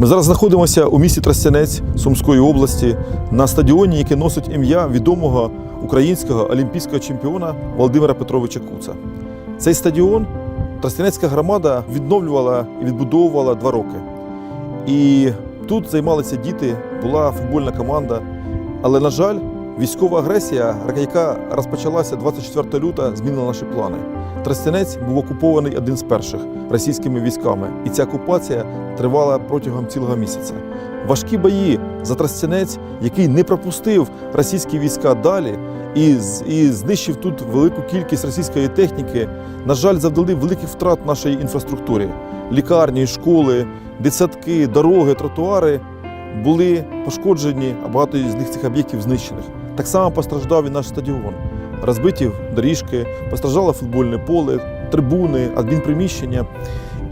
Ми зараз знаходимося у місті Тростянець Сумської області на стадіоні, який носить ім'я відомого українського олімпійського чемпіона Володимира Петровича Куца. Цей стадіон Тростянецька громада відновлювала і відбудовувала два роки. І тут займалися діти, була футбольна команда. Але, на жаль, військова агресія, яка розпочалася 24 лютого, змінила наші плани. Тростянець був окупований один з перших російськими військами, і ця окупація тривала протягом цілого місяця. Важкі бої за Тростянець, який не пропустив російські війська далі і, і знищив тут велику кількість російської техніки, на жаль, завдали великих втрат нашій інфраструктурі. Лікарні, школи, дитсадки, дороги, тротуари були пошкоджені, а багато з них цих об'єктів знищених. Так само постраждав і наш стадіон. Розбиті доріжки, постраждало футбольне поле, трибуни, адмінприміщення.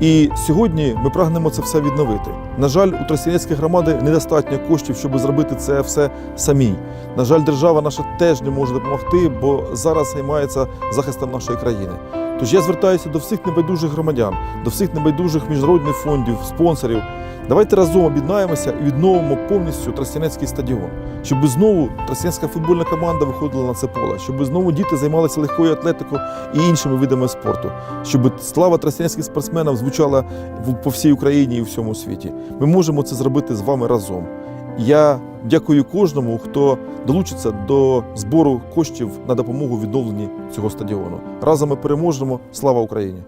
І сьогодні ми прагнемо це все відновити. На жаль, у Тростянецької громади недостатньо коштів, щоб зробити це все самій. На жаль, держава наша теж не може допомогти, бо зараз займається захистом нашої країни. Тож я звертаюся до всіх небайдужих громадян, до всіх небайдужих міжнародних фондів, спонсорів. Давайте разом об'єднаємося і відновимо повністю Тростянецький стадіон, щоб знову Тростянецька футбольна команда виходила на це поле, щоб знову діти займалися легкою атлетикою і іншими видами спорту, щоб слава тростянецьких спортсменів звучала по всій Україні і всьому світі. Ми можемо це зробити з вами разом. Я дякую кожному, хто долучиться до збору коштів на допомогу відновленні цього стадіону. Разом ми переможемо. Слава Україні!